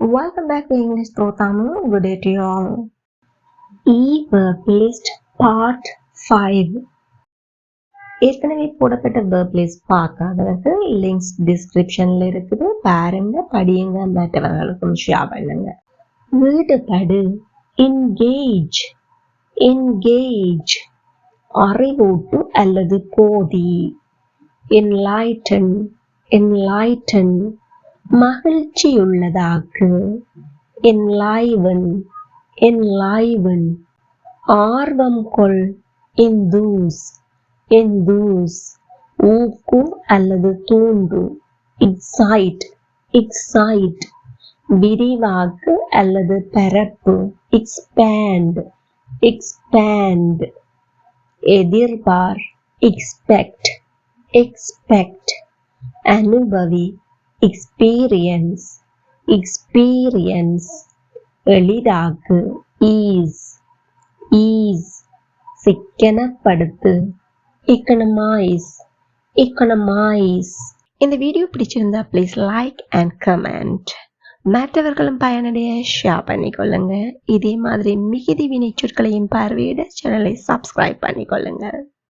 Welcome back to English Pro Tamil. Good day to you all. E-verb list part 5. ஏற்கனவே போடப்பட்ட verb list பார்க்காதவர்கள் links டிஸ்கிரிப்ஷன்ல இருக்குது பாருங்க படியுங்க மற்றவர்களுக்கும் ஷேர் பண்ணுங்க ஈடுபடு engage engage அறிவூட்டு அல்லது போதி enlighten enlighten மகிழ்ச்சியுள்ளதாக்கு என்லாய்வன் என்லாய்வன் ஆர்வம் கொள் எந்தூஸ் எந்தூஸ் ஊக்கு அல்லது தூண்டு எக்ஸைட் எக்ஸைட் விரிவாக்கு அல்லது பரப்பு எக்ஸ்பேண்ட் எக்ஸ்பேண்ட் எதிர்பார் எக்ஸ்பெக்ட் எக்ஸ்பெக்ட் அனுபவி எக்ஸ்பீரியன்ஸ் எக்ஸ்பீரியன்ஸ் எளிதாக்கு ஈஸ் ஈஸ் சிக்கனப்படுத்து economize. Economize. இந்த வீடியோ பிடிச்சிருந்தா ப்ளீஸ் லைக் அண்ட் கமெண்ட் மற்றவர்களும் பயனடைய ஷேர் பண்ணிக்கொள்ளுங்க. இதே மாதிரி மிகுதி வினைச்சொற்களையும் பார்வையிட சேனலை சப்ஸ்கிரைப் பண்ணிக்கொள்ளுங்கள்